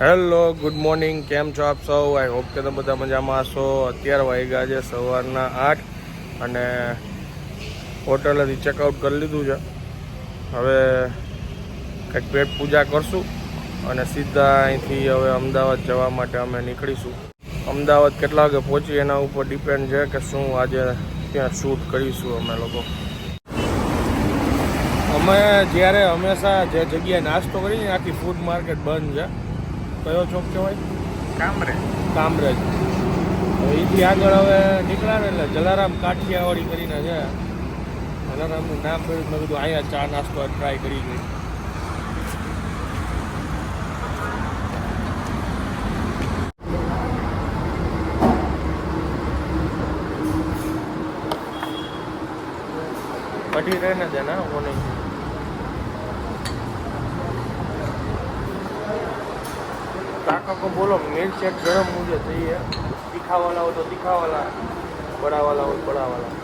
Hello, good morning. કેમ છો આપ સૌ? આઈ હોપ કે તમે બધા મજામાં હશો. અત્યારે વાગ્યા છે સવારના આઠ અને હોટલેથી ચેકઆઉટ કરી લીધું છે. હવે કંઈક પેટ પૂજા કરશું અને સીધા અહીંથી હવે અમદાવાદ જવા માટે અમે નીકળીશું. અમદાવાદ કેટલા વાગે પહોંચી એના ઉપર ડિપેન્ડ છે કે શું આજે ત્યાં શૂટ કરીશું અમે લોકો. અમે જ્યારે હંમેશા જે જગ્યાએ નાસ્તો કરીએ ને, આખી ફૂડ માર્કેટ બંધ છે. કયો ચોક કહેવાય? કામરે કામરેજ. તો એથી આગળ હવે નીકળ્યા એટલે જલારામ કાઠિયાવાડી કરીને છે. જલારામનું નામ પડ્યું મેં કીધું અહીંયા ચા નાસ્તો ટ્રાય કરી ગઈ કઢી રહેને દેના બોલો મિલ્કશેક ગરમ મુજબ જોઈએ તીખાવાલા હોય તો તીખાવાલા બડાવાલા હોય બડાવાલા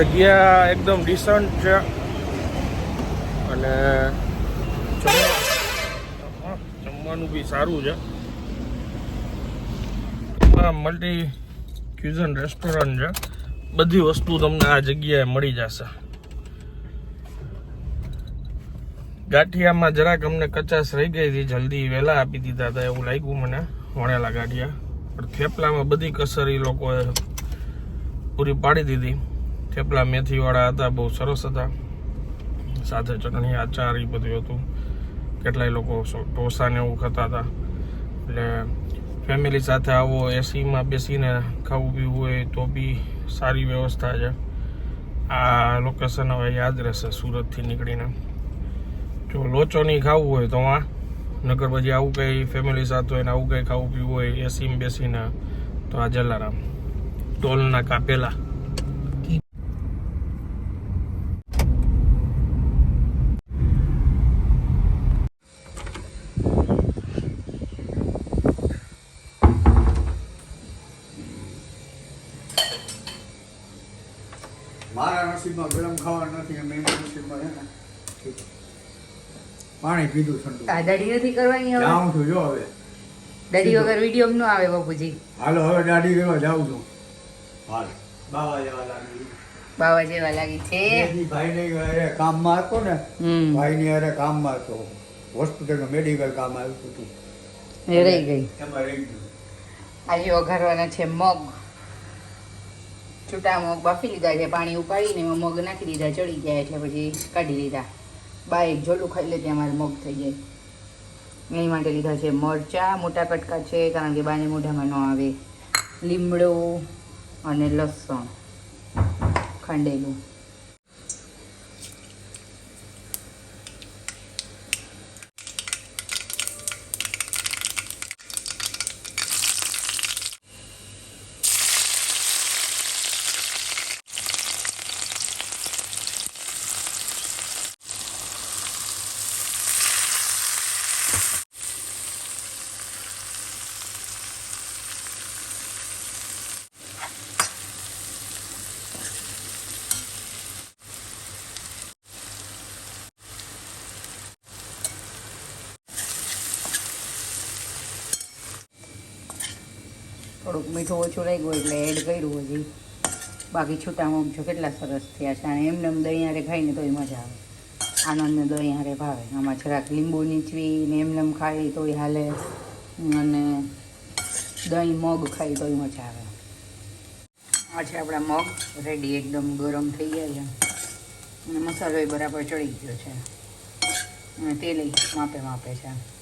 જગ્યા એકદમ ડિસન્ટ છે. અને જમવાનું બી સારું છે. મલ્ટી ક્યુઝન રેસ્ટોરન્ટ છે. બધી વસ્તુ તમને આ જગ્યાએ મળી જશે. ગાંઠિયામાં જરાક અમને કચાશ રહી ગઈ હતી, જલ્દી વહેલા આપી દીધા હતા એવું લાગ્યું મને, વણેલા ગાંઠિયા. પણ થેપલામાં બધી કસર એ લોકોએ પૂરી પાડી દીધી. થેપલા મેથીવાળા હતા, બહુ સરસ હતા. સાથે ચટણી, આચાર એ બધું હતું. કેટલાય લોકો સો- ને એવું ખાતા હતા. એટલે ફેમિલી સાથે આવો એસીમાં બેસીને ખાવું પીવું હોય તો બી સારી વ્યવસ્થા છે. આ લોકેશન હવે યાદ રહેશે સુરતથી નીકળીને. જો લોચો નહીં ખાવું હોય તો આ નગર પછી આવું કંઈ ફેમિલી સાથે હોય ને આવું કંઈ ખાવું પીવું હોય એસીમાં બેસીને તો આ જલારામ. ટોલના કાપેલા મારા નસીબમાં ગરમ ખાવાનું નથી અને નસીબમાં છે ને પાણી પીધું ઠંડુ. આ દાઢી નથી કરવાની હવે? જાઉં છું જો હવે. દાઢી વગર વીડિયો ન આવે બાપુજી. હાલો હવે દાઢી કરવા જાઉં છું. હાલ. બાવા જેવા લાગી. બાવા જેવા લાગી છે. ભાઈ ને અરે કામમાં હતો ને હમ. ભાઈ ને અરે કામમાં હતો હોસ્પિટલમાં મેડિકલ કામ આવ્યું હતું. એ રહી ગઈ. એમાં રહી ગયું. આજે વઘારવાના છે મગ. છૂટા મગ બાફી લીધા છે, પાણી ઉપાડીને એમાં મગ નાખી દીધા, ચડી ગયા એટલે પછી કાઢી લીધા. બા એક જોલું ખાઈ લે ત્યાં મારે મગ થઈ જાય. એ માટે લીધા છે મરચાં, મોટા કટકા છે, કારણ કે બાને મોઢામાં ન આવે. લીમડો અને લસણ. ખંડેલું થોડુંક મીઠું ઓછું લઈ ગયું એટલે એડ કર્યું હજી બાકી છૂટા મગ જો કેટલા સરસ થયા છે. અને એમને એમ દહીં હારે ખાઈને તોય મજા આવે. આનંદને દહીં હારે ભાવે. આમાં જરાક લીંબુ નીચવી ને એમને એમ ખાઈ તોય હાલે. અને દહીં મગ ખાઈ તોય મજા આવે. આ છે આપણા મગ. રેડી એકદમ ગરમ થઈ ગયા છે. અને મસાલો બરાબર ચડી ગયો છે. અને તેલ માપે માપે છે.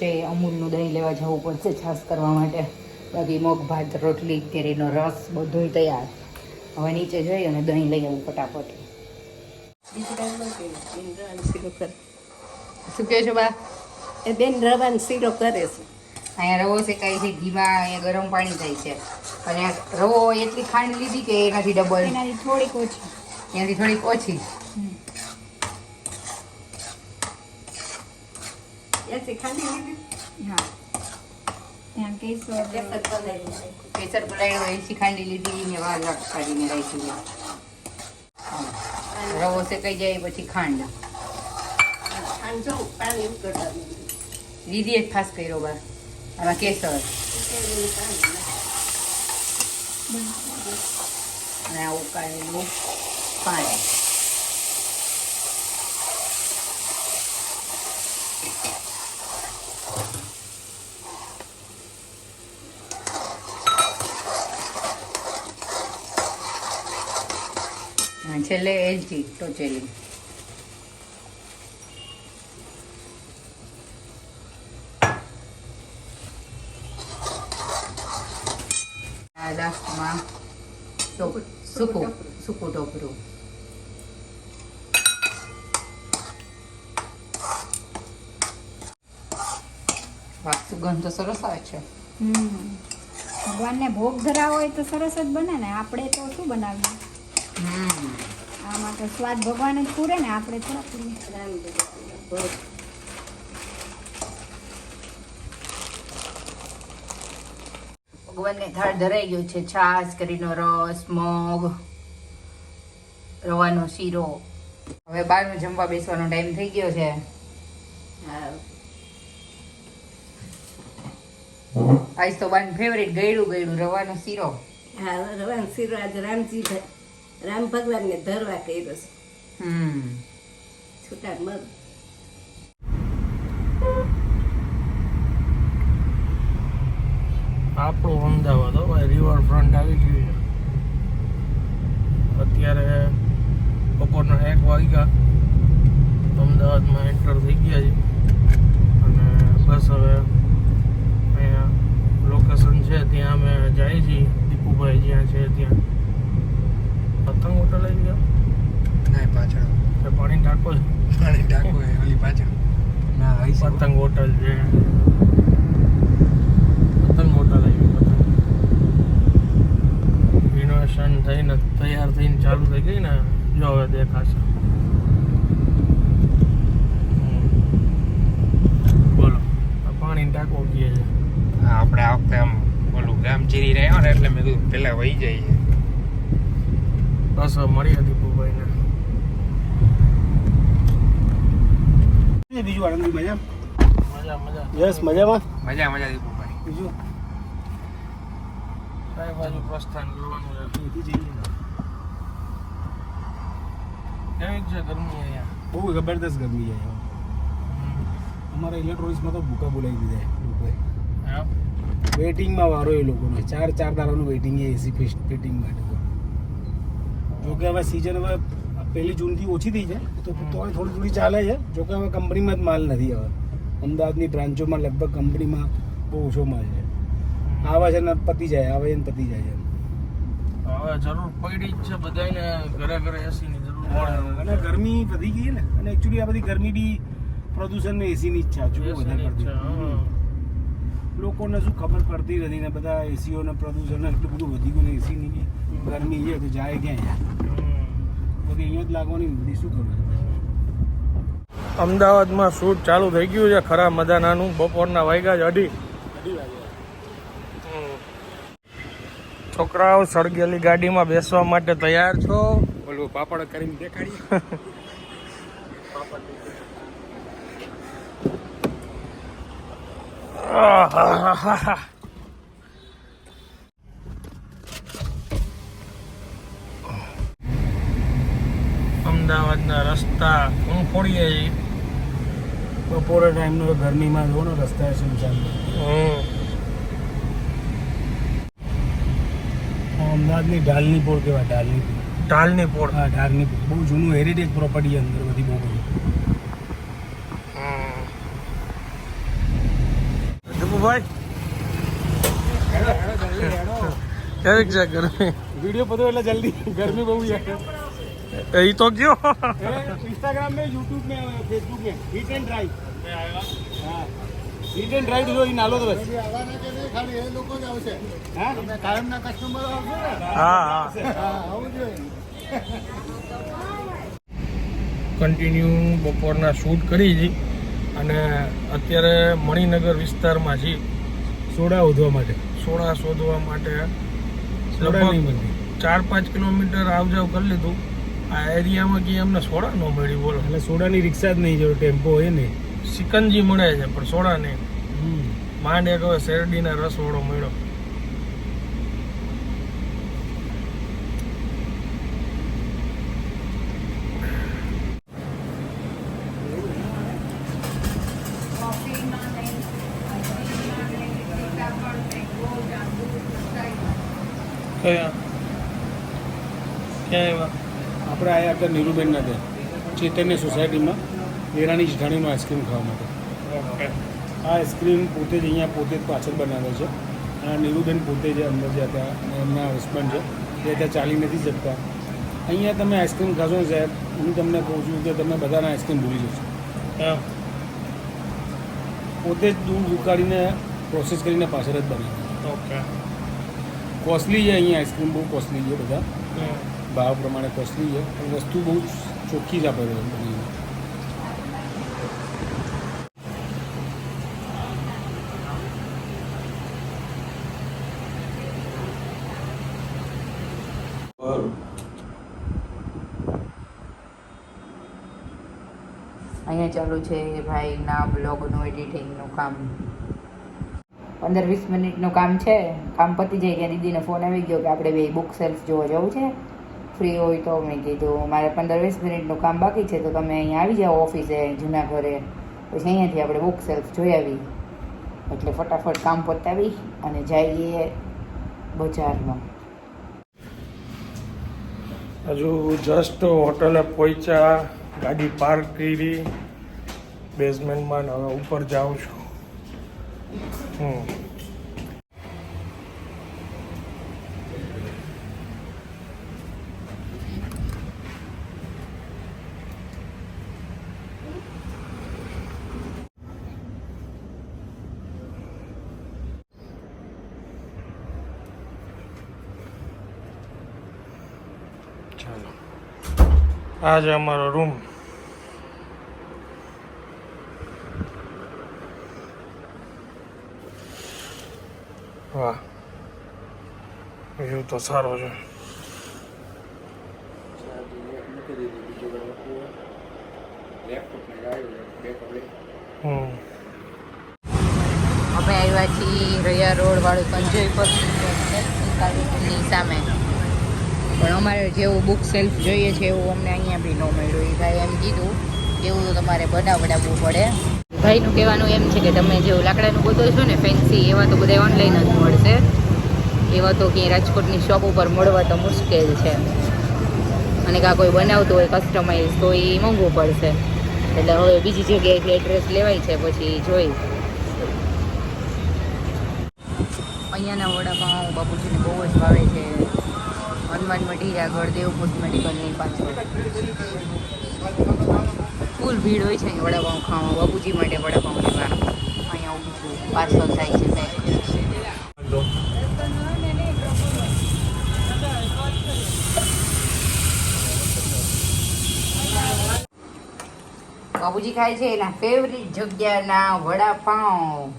છે અમૂલનું દહીં લેવા જવું પડશે છાશ કરવા માટે. બાકી મગ ભાત રોટલી કેરીનો રસ બધું તૈયાર. હવે નીચે જઈ અને દહીં લઈ આવું ફટાફટ. શું કહે છો બા? એ બેન રવાનો શીરો કરે છે. અહીંયા રવો શેકાય છે ઘીમાં અહીંયા ગરમ પાણી થાય છે. અને રવો એટલી ખાંડ લીધી કે એનાથી ડબલ. એનાથી થોડીક ઓછી. એનાથી થોડીક ઓછી. એસી ખાંડી લીધી હા ત્યાં કેસર કેસર પલાળી કેસર પલાળ્યો એસી ખાંડી લીધી ને વાર લાખ કાઢીને રાખી હા. રવો શેકાઈ જાય પછી ખાંડ ખાંડ જો પાણી ઉકળતા લીધી એક ખાસ કર્યો બા આમાં કેસર અને આ ઉકાળેલું પાણી અને છેલ્લે એલચી ટોચેલી. લાસ્ટમાં સૂકું સૂકું ટોપરું. સુગંધ તો સરસ આવે છે. ભગવાનને ભોગ ધરાવો હોય તો સરસ જ બને ને. આપણે તો શું બનાવીએ? આમાં તો સ્વાદ ભગવાન જ પૂરે ને આપણે થોડા પૂરીએ ભગવાનને થાળ ધરાઈ ગયો છે. છાશ કરીનો રસ મગ રવાનો શીરો. હવે બહારનું જમવા બેસવાનો ટાઈમ થઈ ગયો છે. આજ તો બાન ફેવરેટ ગયડું ગયડું રવાનો શીરો. હા રવાન શીરો આજે રામજી રામ ભગવાનને ધરવા કર્યો છે. હમ. છૂટા મર આપણું અમદાવાદ હો ભાઈ રિવરફ્રન્ટ આવી ગયું છે. અત્યારે બપોરના એક વાગ્યા. અમદાવાદમાં એન્ટર થઈ ગયા છે. અને બસ હવે અહીંયા લોકેશન છે ત્યાં અમે જઈએ છીએ. દીપુભાઈ જ્યાં છે ત્યાં. પતંગ હોટલ આવી ગયો ના પાછળ. પાણી ટાંકો પાણી ટાંકો ઓલી પાછળ. ના પતંગ હોટલ છે. પતંગ હોટલ આવી પતંગ. રિનોવેશન થઈને તૈયાર થઈને ચાલુ થઈ ગઈ ને જો હવે દેખાશે. બોલો પાણી ટાંકો કહે છે? આપણે આ વખતે આમ ઓલું ગામ ચીરી રહ્યા ને એટલે મેં કીધું પેલા વહી જઈએ. બસ હવે મળીએ દીપુભાઈને બીજું આનંદી મજા? મજા મજા. યસ મજામાં? મજા મજા દીપુભાઈ બીજું? કઈ બાજુ પ્રસ્થાન કરવાનું છે. અહીંથી કેવી છે ગરમી અહીંયા? બહુ જબરદસ્ત ગરમી છે અમારા ઇલેક્ટ્રોનિક્સમાં તો ભૂકા બોલાવી દીધા લોકોએ એમ? વેઇટિંગમાં વારો એ લોકોને ચાર ચાર દાડાનું વેઇટિંગ છે એસી ફિટિંગ માટે. તો જો કે હવે સિઝન હવે પહેલી જૂનથી ઓછી થઈ છે તો તોય થોડી થોડી ચાલે છે. જોકે હવે કંપનીમાં જ માલ નથી હવે. અમદાવાદની બ્રાન્ચોમાં લગભગ કંપનીમાં બહુ ઓછો માલ છે. આવે છે ને પતી જાય આવે ને પતી જાય છે. હવે જરૂર પડી છે બધાને ઘરે ઘરે એસીની જરૂર અને ગરમી વધી ગઈ ને અને એકચ્યુઅલી આ બધી ગરમી બી પ્રદૂષણ ને એસીની જ છે વધારે પડતી. લોકોને શું ખબર પડતી નથી ને બધા એસીઓને પ્રદૂષણ એટલું બધું વધી ગયું ને એસીની બી ગરમી છે તો જાય ક્યાં બધી અહીંયા જ લાગવાની બધી શું ખબર અમદાવાદમાં શૂટ ચાલુ થઈ ગયું છે ખરા મજાનાનું. બપોરના વાગ્યા જ અઢી. છોકરાઓ સળગેલી ગાડીમાં બેસવા માટે તૈયાર છો? ઓલું પાપડ કરીને દેખાડી આહાહાહા. અમદાવાદના રસ્તા હું ફોડીએ છીએ બપોરે ટાઈમનો ગરમીમાં જો ને રસ્તા સુનસાન હમ. અમદાવાદની ઢાલની પોળ કેવા ઢાલની પોળ? ઢાલની પોળ. હા ઢાલની પોળ. બહુ જૂનું હેરિટેજ પ્રોપર્ટી અંદર બધી બહુ બધું હમ. ભાઈ. કેવી છે ગરમી? વીડિયો પતો એટલે જલ્દી. ગરમી બહુ છે. એ તો ગયો. ઇન્સ્ટાગ્રામ મે યુટ્યુબ મે ફેસબુક મે હીટ એન્ડ ડ્રાઈવ મે આયા હા. હીટ એન્ડ ડ્રાઈવ જો ઈ નાલો તો બસ. આવવાના કે નહીં? ખાલી એ લોકો જ આવશે. હા? તમે કાયમના કસ્ટમર આવશે ને. હા હા. આવું જોઈએ. કન્ટિન્યુ બપોરના શૂટ કરી હતી અને અત્યારે મણિનગર વિસ્તારમાં જી. સોડા શોધવા માટે. સોડા શોધવા માટે ચાર પાંચ કિલોમીટર આવજાવ કરી લીધું. આ એરિયામાં કે અમને સોડા ન મળી બોલો. એટલે સોડાની રિક્ષા જ નહીં જો ટેમ્પો હોય ને. સિકંજી મળે છે પણ સોડા નહીં માંડ એક હવે શેરડીના રસ વાળો મળ્યો. કયા? ક્યાં આવ્યા આપણે આયા હતા નીરુબેનના ત્યાં ચેતન્ય સોસાયટીમાં લેરાની જેઠાણીનો આઈસ્ક્રીમ ખાવા માટે. આ આઈસ્ક્રીમ પોતે જ અહીંયા પોતે જ પાછળ બનાવે છે. અને નીરુબેન પોતે જે અંદર જતા અને એમના હસબન્ડ છે તે ત્યાં ચાલી નથી શકતા. અહીંયા તમે આઈસ્ક્રીમ ખાશો ને સાહેબ હું તમને કહું છું કે તમે બધાના આઈસ્ક્રીમ ભૂલી જશો. પોતે જ દૂધ ઉકાળીને પ્રોસેસ કરીને પાછળ જ બનાવે. ઓકે. કોસ્ટલી છે અહીંયા આઈસ્ક્રીમ બહુ કોસ્ટલી છે બધા. ભાવ પ્રમાણે કોસ્ટલી છે. પણ વસ્તુ બહુ ચોખ્ખી જ આપે છે અહીંયા ચાલુ છે ભાઈના બ્લોગનું એડિટિંગનું કામ. પંદર વીસ મિનિટનું કામ છે, કામ પતી જાય ત્યાં દીદીનો ફોન આવી ગયો કે આપણે બે બુક સેલ્સ જોવા જવું છે. ફ્રી હોય તો મેં કીધું, મારે પંદર વીસ મિનિટનું કામ બાકી છે, તો તમે અહીંયા આવી જાઓ ઓફિસે જૂના ઘરે. પછી અહીંયાથી આપણે બુક સેલ્સ જોઈ આવી. એટલે ફટાફટ કામ પતાવી અને જઈએ બજારમાં. હજુ જસ્ટ હોટલે પહોંચ્યા ગાડી પાર્ક કરી બેઝમેન્ટમાં હવે ઉપર જાઉં છું. હમ ચાલો આ છે અમારો રૂમ વાહ તો સારો છે. અમે આવ્યા છીએ રૈયા રોડ વાળું સંજય પરની સામે. પણ અમારે જેવું બુક સેલ્ફ જોઈએ છે એવું અમને અહીંયા બી ન મળ્યું. એ ભાઈ એમ કીધું, એવું તમારે બનાવડાવવું પડે. ભાઈનું કહેવાનું એમ છે કે તમે જેવું લાકડાનું બધું છો ને ફેન્સી એવા તો બધા ઓનલાઈન જ મળશે. એવા તો ક્યાંય રાજકોટની શોપ ઉપર મળવા તો મુશ્કેલ છે. અને કાં કોઈ બનાવતું હોય કસ્ટમાઇઝ તો એ મોંઘું પડશે. એટલે હવે બીજી જગ્યાએથી એડ્રેસ લેવાય છે, પછી જોઈ. અહીંયાના વડાપાઉં બાપુજીને બહુ જ ભાવે છે. હનુમાન મઢી આગળ દેવપુર મેડિકલની પાછળ ફૂલ ભીડ હોય છે વડાપાઉં ખાવા બાપુજી માટે વડાપાઉં લેવા. અહીંયા પાર્સલ થાય છે પેક જો બાપુજી ખાય છે એના ફેવરિટ જગ્યાના વડાપાઉં.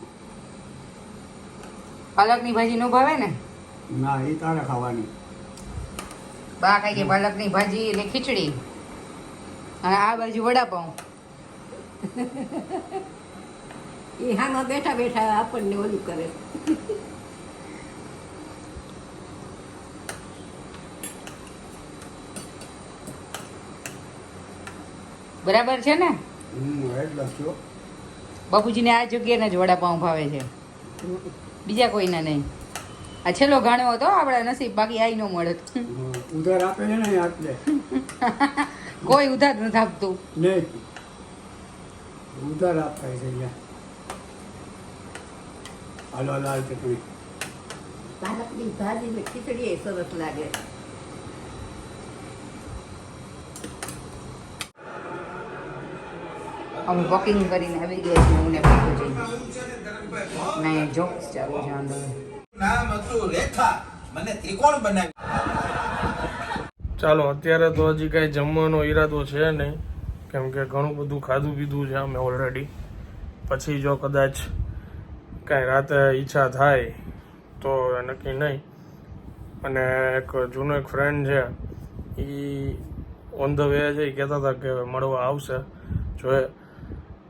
પાલકની ભાજી નો ભાવે ને? ના એ તારે ખાવાની. બા ખાય કે પાલકની ભાજી અને ખીચડી. અને આ બાજુ વડાપાઉં. એ હામાં બેઠા બેઠા આપણને ઓલું કરે. બરાબર છે ને? બાપુજીને આ જગ્યાને જ વડાપાઉં ભાવે છે. બીજા કોઈના નહીં. આ છેલ્લો ઘાણો હતો આપણા નસીબ બાકી આઈ ન મળે ઉધાર આપે છે ને આટલે કોઈ ઉધાર નથી આપતું. નહીં. ઉધાર આપતા છે અહીંયા. હાલો લાલ ચટણી. પાલકની ભાજી ખીચડી એ સરસ લાગે. અમે વોકિંગ કરીને આવી ગયા છીએ હું ને બાપુજી ને જોક્સ ચાલુ છે અંદર નામ હતું રેખા. મને ત્રિકોણ બનાવી. ચાલો અત્યારે તો હજી કાંઈ જમવાનો ઈરાદો છે નહીં. કેમ કે ઘણું બધું ખાધું પીધું છે અમે ઓલરેડી પછી જો કદાચ કાંઈ રાતે ઈચ્છા થાય તો નક્કી નહીં. અને એક જૂનો એક ફ્રેન્ડ છે એ ઓન ધ વે છે એ કહેતા હતા કે મળવા આવશે. જોઈએ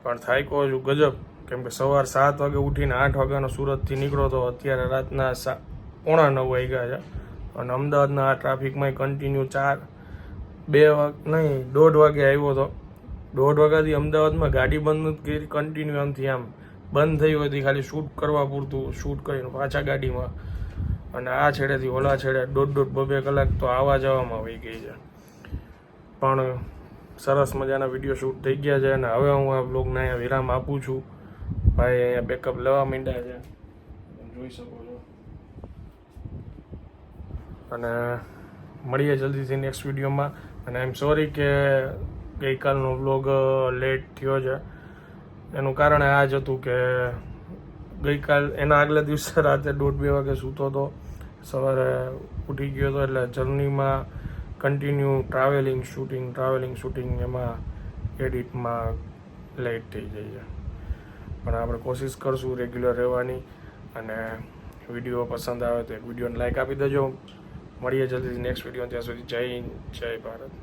પણ થાય કહો છું ગજબ. કેમ કે સવાર સાત વાગે ઉઠીને આઠ વાગ્યાનો સુરતથી નીકળો તો અત્યારે રાતના સા પોણા નવ વાગ્યા છે. અને અમદાવાદના આ ટ્રાફિકમાં કન્ટિન્યુ ચાર બે વાગ નહીં, દોઢ વાગે આવ્યો હતો દોઢ વાગ્યાથી અમદાવાદમાં ગાડી બંધ કરી કન્ટિન્યુ આમથી આમ. બંધ થઈ હોય ખાલી શૂટ કરવા પૂરતું શૂટ કરીને પાછા ગાડીમાં. અને આ છેડેથી ઓલા છેડે દોઢ દોઢ બબે કલાક તો આવવા જવામાં વહી ગઈ છે. પણ સરસ મજાના વીડિયો શૂટ થઈ ગયા છે અને હવે હું આ બ્લોગને અહીંયા વિરામ આપું છું. ભાઈ અહીંયા બેકઅપ લેવા માંડ્યા છે. જોઈ શકો છો. અને મળીએ જલ્દીથી નેક્સ્ટ વિડીયોમાં અને આઈ એમ સોરી કે ગઈકાલનો વ્લોગ લેટ થયો છે. એનું કારણ આ જ હતું કે ગઈકાલ, એના આગલા દિવસે રાતે દોઢ બે વાગે સૂતો હતો સવારે ઉઠી ગયો હતો એટલે જર્નીમાં continue travelling shooting travelling shooting એમાં એડિટમાં લેટ થઈ જાય છે પણ આપણે કોશિશ કરશું રેગ્યુલર રહેવાની અને વીડિયો પસંદ આવે તો એક વિડીયોને લાઇક આપી દેજો. મળીએ જલ્દીથી નેક્સ્ટ વીડિયો ત્યાં સુધી જય હિન્દ, જય ભારત.